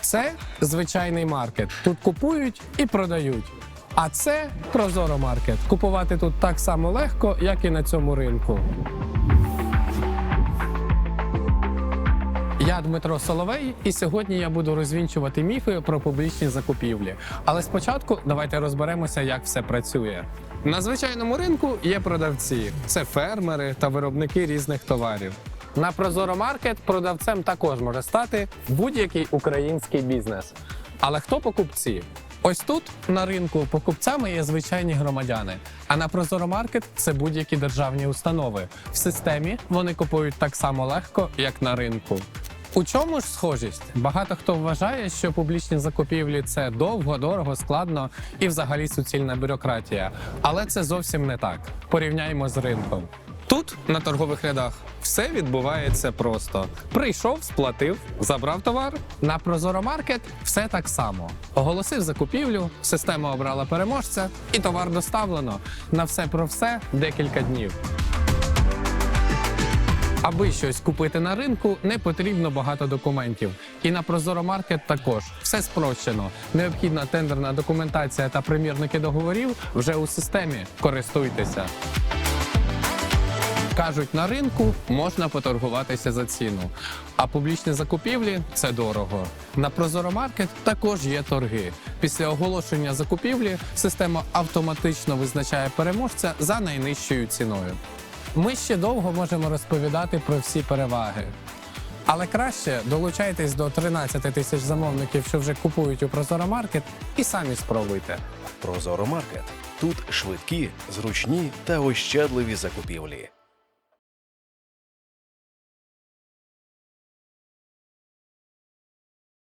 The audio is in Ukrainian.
Це звичайний маркет. Тут купують і продають. А це Прозоро маркет. Купувати тут так само легко, як і на цьому ринку. Я Дмитро Соловей, і сьогодні я буду розвінчувати міфи про публічні закупівлі. Але спочатку давайте розберемося, як все працює. На звичайному ринку є продавці, це фермери та виробники різних товарів. На Прозоро Маркет продавцем також може стати будь-який український бізнес. Але хто покупці? Ось тут на ринку покупцями є звичайні громадяни. А на Прозоро Маркет це будь-які державні установи. В системі вони купують так само легко, як на ринку. У чому ж схожість? Багато хто вважає, що публічні закупівлі це довго, дорого, складно і взагалі суцільна бюрократія. Але це зовсім не так. Порівняємо з ринком. На торгових рядах все відбувається просто: прийшов, сплатив, забрав товар. На Прозоро Маркет все так само. Оголосив закупівлю, система обрала переможця, і товар доставлено. На все про все декілька днів. Аби щось купити на ринку, не потрібно багато документів. І на Прозоро Маркет також все спрощено. Необхідна тендерна документація та примірники договорів вже у системі. Користуйтеся. Кажуть, на ринку можна поторгуватися за ціну, а публічні закупівлі це дорого. На Прозоро Маркет також є торги. Після оголошення закупівлі система автоматично визначає переможця за найнижчою ціною. Ми ще довго можемо розповідати про всі переваги. Але краще долучайтесь до 13 тисяч замовників, що вже купують у Прозоро Маркет, і самі спробуйте. Прозоро Маркет. Тут швидкі, зручні та ощадливі закупівлі.